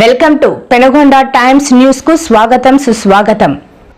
Welcome to Penagonda times న్యూస్కు స్వాగతం సుస్వాగతం.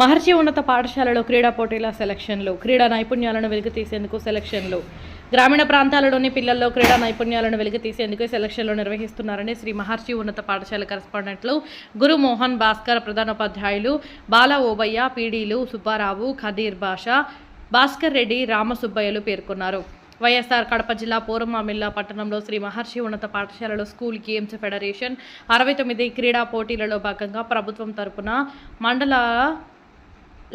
మహర్షి ఉన్నత పాఠశాలలో క్రీడా పోటీల సెలక్షన్లు క్రీడా నైపుణ్యాలను వెలికితీసేందుకు సెలక్షన్లు. గ్రామీణ ప్రాంతాలలోని పిల్లల్లో క్రీడా నైపుణ్యాలను వెలికితీసేందుకు సెలక్షన్లు నిర్వహిస్తున్నారని శ్రీ మహర్షి ఉన్నత పాఠశాల కరెస్పాండెంట్లు గురు మోహన్ భాస్కర్ ప్రధానోపాధ్యాయులు బాల ఓబయ్య పీడీలు సుబ్బారావు ఖదీర్ బాషా భాస్కర్ రెడ్డి రామసుబ్బయ్యలు పేర్కొన్నారు. వైఎస్ఆర్ కడప జిల్లా పోరమామిల్లా పట్టణంలో శ్రీ మహర్షి ఉన్నత పాఠశాలలో స్కూల్ గేమ్స్ ఫెడరేషన్ అరవై తొమ్మిది క్రీడా పోటీలలో భాగంగా ప్రభుత్వం తరపున మండల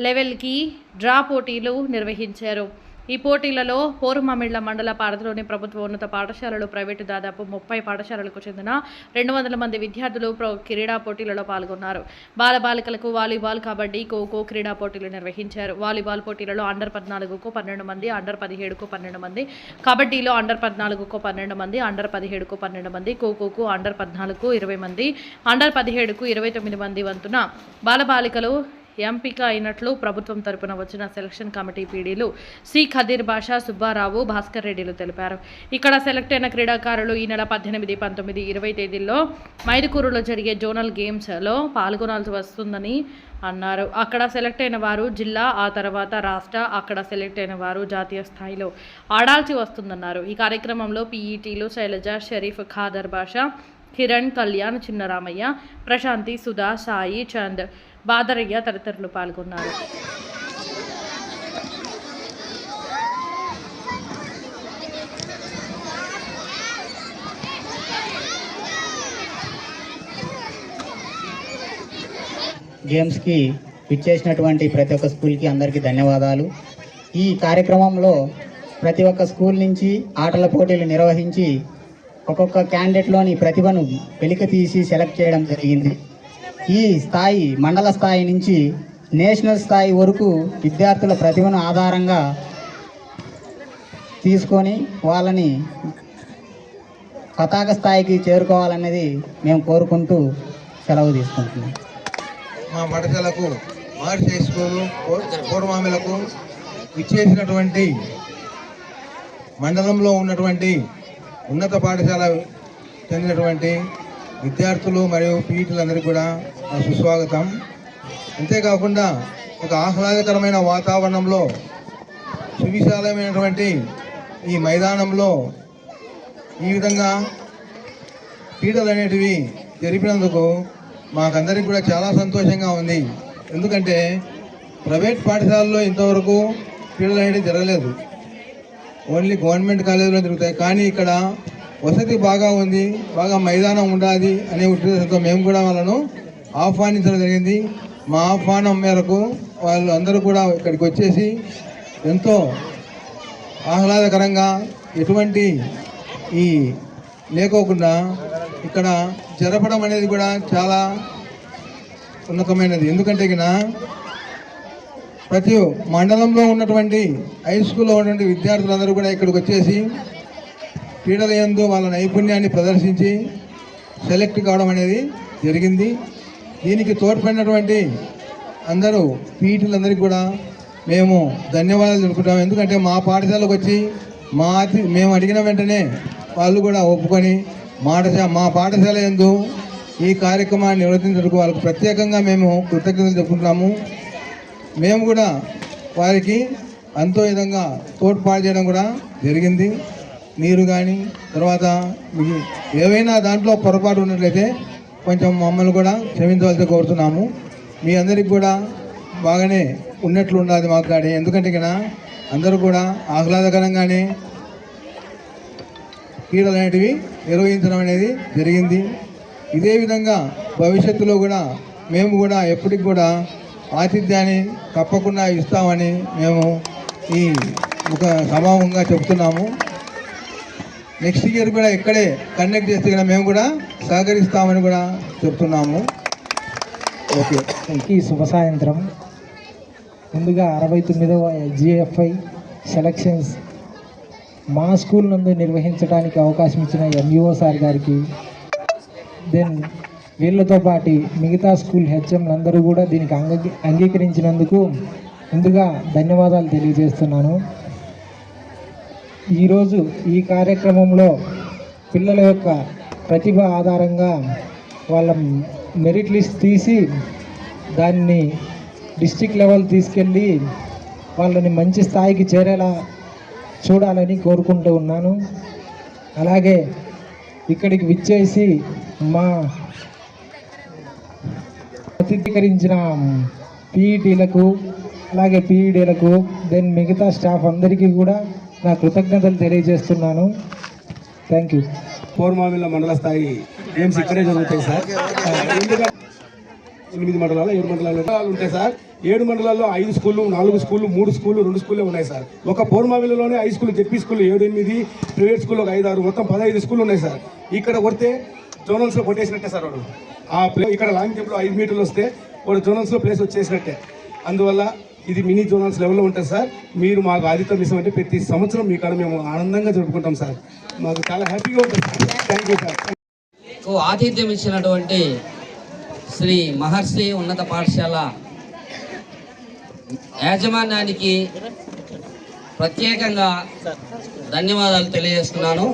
లెవెల్కి డ్రా పోటీలు నిర్వహించారు. ఈ పోటీలలో పోరుమామిళ్ళ మండల పారధిలోని ప్రభుత్వ ఉన్నత పాఠశాలలు ప్రైవేటు దాదాపు ముప్పై పాఠశాలలకు చెందిన రెండు వందల మంది విద్యార్థులు క్రీడా పోటీలలో పాల్గొన్నారు. బాలబాలికలకు వాలీబాల్ కబడ్డీ ఖోఖో క్రీడా పోటీలు నిర్వహించారు. వాలీబాల్ పోటీలలో అండర్ పద్నాలుగుకు పన్నెండు మంది అండర్ పదిహేడుకు పన్నెండు మంది కబడ్డీలో అండర్ పద్నాలుగుకు పన్నెండు మంది అండర్ పదిహేడుకు పన్నెండు మంది ఖోఖోకు అండర్ పద్నాలుగుకు ఇరవై మంది అండర్ పదిహేడుకు ఇరవై తొమ్మిది మంది వంతున బాలబాలికలు ఎంపిక అయినట్లు ప్రభుత్వం తరపున వచ్చిన సెలక్షన్ కమిటీ పీడీలు సి ఖదీర్ బాషా సుబ్బారావు భాస్కర్ రెడ్డిలు తెలిపారు. ఇక్కడ సెలెక్ట్ అయిన క్రీడాకారులు ఈ నెల పద్దెనిమిది పంతొమ్మిది ఇరవై తేదీల్లో మైదుకూరులో జరిగే జోనల్ గేమ్స్లో పాల్గొనాల్సి వస్తుందని అన్నారు. అక్కడ సెలెక్ట్ అయిన వారు జిల్లా ఆ తర్వాత రాష్ట్ర అక్కడ సెలెక్ట్ అయిన వారు జాతీయ స్థాయిలో ఆడాల్సి వస్తుందన్నారు. ఈ కార్యక్రమంలో పీఈటీలు శైలజ షరీఫ్ ఖాదర్ బాషా కిరణ్ కళ్యాణ్ చిన్నరామయ్య ప్రశాంతి సుధా సాయి చంద్ బాదరయ్య తదితరులు పాల్గొన్నారు. గేమ్స్కి ఇచ్చేసినటువంటి ప్రతి ఒక్క స్కూల్కి అందరికీ ధన్యవాదాలు. ఈ కార్యక్రమంలో ప్రతి ఒక్క స్కూల్ నుంచి ఆటల పోటీలు నిర్వహించి ఒక్కొక్క క్యాండిడేట్లోని ప్రతిభను వెలికి తీసి సెలెక్ట్ చేయడం జరిగింది. ఈ స్థాయి మండల స్థాయి నుంచి నేషనల్ స్థాయి వరకు విద్యార్థుల ప్రతిభను ఆధారంగా తీసుకొని వాళ్ళని పతాక స్థాయికి చేరుకోవాలనేది మేము కోరుకుంటూ సెలవు తీసుకుంటున్నాం. మా పాఠశాలకు మహర్షి స్కూలు ఇచ్చేసినటువంటి మండలంలో ఉన్నటువంటి ఉన్నత పాఠశాల చెందినటువంటి విద్యార్థులు మరియు పీఈటీలందరికీ కూడా సుస్వాగతం. అంతేకాకుండా ఒక ఆహ్లాదకరమైన వాతావరణంలో సువిశాలమైనటువంటి ఈ మైదానంలో ఈ విధంగా క్రీడలు అనేటివి జరిపినందుకు మాకందరికి కూడా చాలా సంతోషంగా ఉంది. ఎందుకంటే ప్రైవేట్ పాఠశాలలో ఇంతవరకు క్రీడలు అనేవి జరగలేదు. ఓన్లీ గవర్నమెంట్ కాలేజీలో జరుగుతాయి. కానీ ఇక్కడ వసతి బాగా ఉంది బాగా మైదానం ఉండాలి అనే ఉద్దేశంతో మేము కూడా వాళ్ళను ఆహ్వానించడం జరిగింది. మా ఆహ్వానం మేరకు వాళ్ళు అందరూ కూడా ఇక్కడికి వచ్చేసి ఎంతో ఆహ్లాదకరంగా ఎటువంటి ఈ లేకోకుండా ఇక్కడ జరపడం అనేది కూడా చాలా ఉన్నతమైనది. ఎందుకంటే గిన ప్రతి మండలంలో ఉన్నటువంటి హై స్కూల్లో ఉన్నటువంటి విద్యార్థులందరూ కూడా ఇక్కడికి వచ్చేసి క్రీడల ఎందు వాళ్ళ నైపుణ్యాన్ని ప్రదర్శించి సెలెక్ట్ కావడం అనేది జరిగింది. దీనికి తోడ్పడినటువంటి అందరూ పీటీలందరికీ కూడా మేము ధన్యవాదాలు తెలుపుకుంటాము ఎందుకంటే మా పాఠశాలకు వచ్చి మా మేము అడిగిన వెంటనే వాళ్ళు కూడా ఒప్పుకొని మాటశా మా పాఠశాల ఎందు ఈ కార్యక్రమాన్ని నిర్వర్తించడానికి వాళ్ళకు ప్రత్యేకంగా మేము కృతజ్ఞతలు చెప్పుకుంటున్నాము. మేము కూడా వారికి అంతో విధంగా తోడ్పాటు చేయడం కూడా జరిగింది. మీరు కానీ తర్వాత ఏవైనా దాంట్లో పొరపాటు ఉన్నట్లయితే కొంచెం మమ్మల్ని కూడా క్షమించవలసి కోరుతున్నాము. మీ అందరికి కూడా బాగానే ఉన్నట్లు ఉండాలి మాకు కానీ ఎందుకంటే ఇక్కడ అందరూ కూడా ఆహ్లాదకరంగానే క్రీడలు అనేటివి నిర్వహించడం అనేది జరిగింది. ఇదే విధంగా భవిష్యత్తులో కూడా మేము కూడా ఎప్పటికి కూడా ఆతిథ్యాన్ని తప్పకుండా ఇస్తామని మేము ఈ ఒక సమావంగా చెప్తున్నాము. నెక్స్ట్ ఇయర్ కూడా ఇక్కడే కండక్ట్ చేస్తే కూడా మేము కూడా సహకరిస్తామని కూడా చెప్తున్నాము. ఓకే ఈ శుభ సాయంత్రం. ముందుగా అరవై తొమ్మిదవ జిఎఫ్ఐ సెలక్షన్స్ మా స్కూల్ నందు నిర్వహించడానికి అవకాశం ఇచ్చిన ఎంఈఓ సార్ గారికి. దెన్ వీళ్ళతో పాటు మిగతా స్కూల్ హెచ్ఎంలందరూ కూడా దీనికి అంగీ అంగీకరించినందుకు ముందుగా ధన్యవాదాలు తెలియజేస్తున్నాను. ఈరోజు ఈ కార్యక్రమంలో పిల్లల యొక్క ప్రతిభ ఆధారంగా వాళ్ళ మెరిట్ లిస్ట్ తీసి దాన్ని డిస్టిక్ లెవెల్ తీసుకెళ్ళి వాళ్ళని మంచి స్థాయికి చేరేలా చూడాలని కోరుకుంటూ ఉన్నాను. అలాగే ఇక్కడికి విచ్చేసి మా ప్రతిధీకరించిన పీఈటీలకు అలాగే పీఈడీలకు దెన్ మిగతా స్టాఫ్ అందరికీ కూడా నా కృతజ్ఞతలు తెలియజేస్తున్నాను. థ్యాంక్ యూ పూర్మామిల్ల మండల స్థాయి గేమ్స్ ఇక్కడే జరుగుతాయి సార్. ఎందుకంటే ఎనిమిది మండలాలు ఏడు మండలాలు ఉంటాయి సార్. ఏడు మండలాల్లో ఐదు స్కూళ్ళు నాలుగు స్కూళ్ళు మూడు స్కూళ్ళు రెండు స్కూళ్ళే ఉన్నాయి సార్. ఒక పూర్మామిల్లోనే ఐదు స్కూల్ జెడ్పీ స్కూల్ ఏడు ఎనిమిది ప్రైవేట్ స్కూల్ ఒక ఐదు ఆరు మొత్తం పదహైదు స్కూళ్ళు ఉన్నాయి సార్. ఇక్కడ కొడితే జోనల్స్లో కొట్టేసినట్టే సార్ వాడు. ఆ ప్లే ఇక్కడ లాంగ్ జంప్లో ఐదు మీటర్లు వస్తే వాడు జోనల్స్లో ప్లేస్ వచ్చేసినట్టే. అందువల్ల ఇది మినీ జోనల్స్ లెవెల్లో ఉంటుంది సార్. మీరు మాకు ఆదిత్యం ఇస్తాం అంటే ప్రతి సంవత్సరం మీ కాడ మేము ఆనందంగా జరుపుకుంటాం సార్. మాకు చాలా హ్యాపీగా ఉంటుంది సార్. థ్యాంక్ యూ సార్ ఆతిథ్యం ఇచ్చినటువంటి శ్రీ మహర్షి ఉన్నత పాఠశాల యాజమాన్యానికి ప్రత్యేకంగా ధన్యవాదాలు తెలియజేస్తున్నాను.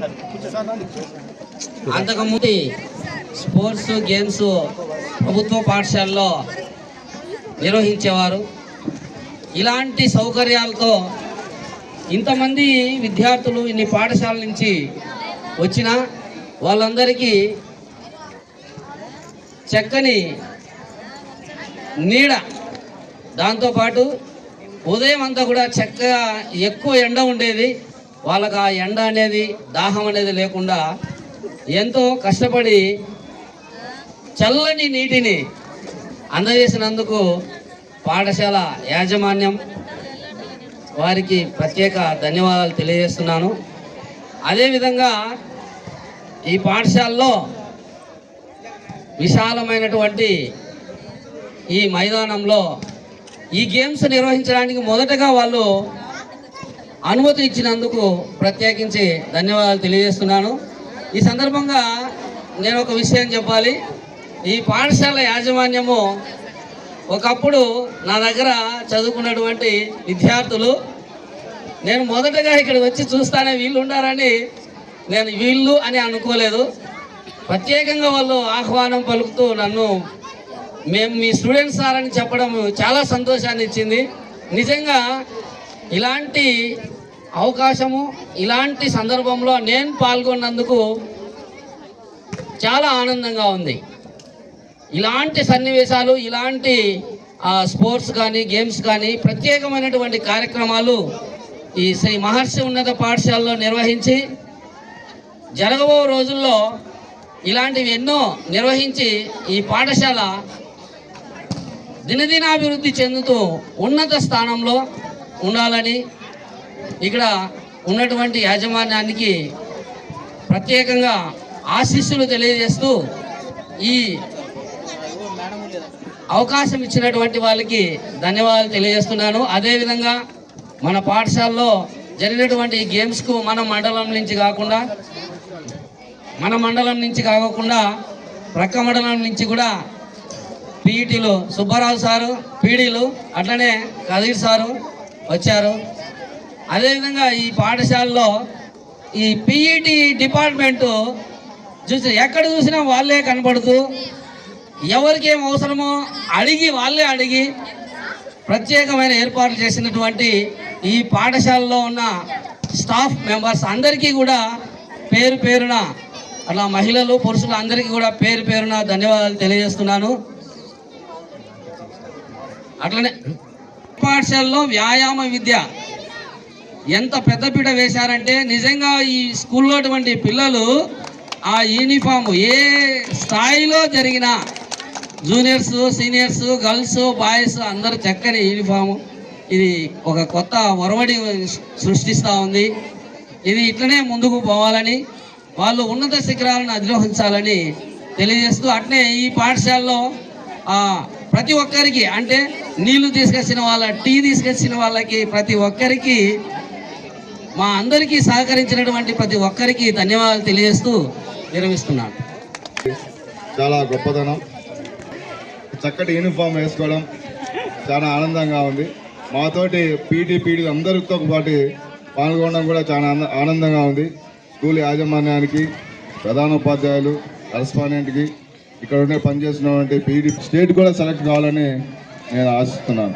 అంతకుముందు స్పోర్ట్స్ గేమ్స్ ప్రభుత్వ పాఠశాలలో నిర్వహించేవారు. ఇలాంటి సౌకర్యాలతో ఇంతమంది విద్యార్థులు ఇన్ని పాఠశాల నుంచి వచ్చిన వాళ్ళందరికీ చక్కని నీడ. దాంతోపాటు ఉదయం అంతా కూడా చక్కగా ఎక్కువ ఎండ ఉండేది. వాళ్ళకి ఆ ఎండ అనేది దాహం అనేది లేకుండా ఎంతో కష్టపడి చల్లని నీటిని అందజేసినందుకు పాఠశాల యాజమాన్యం వారికి ప్రత్యేక ధన్యవాదాలు తెలియజేస్తున్నాను. అదేవిధంగా ఈ పాఠశాలలో విశాలమైనటువంటి ఈ మైదానంలో ఈ గేమ్స్ నిర్వహించడానికి మొదటగా వాళ్ళు అనుమతి ఇచ్చినందుకు ప్రత్యేకించి ధన్యవాదాలు తెలియజేస్తున్నాను. ఈ సందర్భంగా నేను ఒక విషయం చెప్పాలి. ఈ పాఠశాల యాజమాన్యము ఒకప్పుడు నా దగ్గర చదువుకున్నటువంటి విద్యార్థులు నేను మొదటగా ఇక్కడ వచ్చి చూస్తానే వీళ్ళు ఉండారని నేను వీళ్ళు అని అనుకోలేదు. ప్రత్యేకంగా వాళ్ళు ఆహ్వానం పలుకుతూ నన్ను మేము మీ స్టూడెంట్స్ సార్ అని చెప్పడం చాలా సంతోషాన్ని ఇచ్చింది. నిజంగా ఇలాంటి అవకాశము ఇలాంటి సందర్భంలో నేను పాల్గొన్నందుకు చాలా ఆనందంగా ఉంది. ఇలాంటి సన్నివేశాలు ఇలాంటి స్పోర్ట్స్ కానీ గేమ్స్ కానీ ప్రత్యేకమైనటువంటి కార్యక్రమాలు ఈ శ్రీ మహర్షి ఉన్నత పాఠశాలలో నిర్వహించి జరగబో రోజుల్లో ఇలాంటివి ఎన్నో నిర్వహించి ఈ పాఠశాల దినదినాభివృద్ధి చెందుతూ ఉన్నత స్థానంలో ఉండాలని ఇక్కడ ఉన్నటువంటి యాజమాన్యానికి ప్రత్యేకంగా ఆశీస్సులు తెలియజేస్తూ ఈ అవకాశం ఇచ్చినటువంటి వాళ్ళకి ధన్యవాదాలు తెలియజేస్తున్నాను. అదేవిధంగా మన పాఠశాలలో జరిగినటువంటి ఈ గేమ్స్కు మన మండలం నుంచి కాకుండా మన మండలం నుంచి కాకుండా ప్రక్క మండలం నుంచి కూడా పీఈటీలు సుబ్బారావు సారు పీడీలు అట్లనే కదీర్ సారు వచ్చారు. అదేవిధంగా ఈ పాఠశాలలో ఈ పీఈటీ డిపార్ట్మెంటు చూసి ఎక్కడ చూసినా వాళ్ళే కనపడుతూ ఎవరికి ఏం అవసరమో అడిగి వాళ్ళే అడిగి ప్రత్యేకమైన ఏర్పాట్లు చేసినటువంటి ఈ పాఠశాలలో ఉన్న స్టాఫ్ మెంబర్స్ అందరికీ కూడా పేరు పేరున అలా మహిళలు పురుషులు అందరికీ కూడా పేరు పేరున ధన్యవాదాలు తెలియజేస్తున్నాను. అట్లనే పాఠశాలలో వ్యాయామ విద్య ఎంత పెద్దపీట వేశారంటే నిజంగా ఈ స్కూల్లో అటువంటి పిల్లలు ఆ యూనిఫామ్ ఏ స్థాయిలో జరిగిన జూనియర్స్ సీనియర్స్ గర్ల్స్ బాయ్స్ అందరూ చక్కని యూనిఫాము ఇది ఒక కొత్త ఒరవడి సృష్టిస్తూ ఉంది. ఇది ఇట్లనే ముందుకు పోవాలని వాళ్ళు ఉన్నత శిఖరాలను అధిరోహించాలని తెలియజేస్తూ అట్నే ఈ పాఠశాలలో ప్రతి ఒక్కరికి అంటే నీళ్ళు తీసుకొచ్చిన వాళ్ళ టీ తీసుకొచ్చిన వాళ్ళకి ప్రతి ఒక్కరికి మా అందరికీ సహకరించినటువంటి ప్రతి ఒక్కరికి ధన్యవాదాలు తెలియజేస్తూ విరమిస్తున్నాను. చాలా గొప్పదనం. చక్కటి యూనిఫామ్ వేసుకోవడం చాలా ఆనందంగా ఉంది. మాతోటి పీటీ పీటీ అందరితో పాటు పాల్గొనడం కూడా చాలా ఆనందంగా ఉంది. స్కూల్ యాజమాన్యానికి ప్రధానోపాధ్యాయులు కరస్పాండెంట్కి ఇక్కడ ఉండే పనిచేసినటువంటి పీడీ స్టేట్ కూడా సెలెక్ట్ కావాలని నేను ఆశిస్తున్నాను.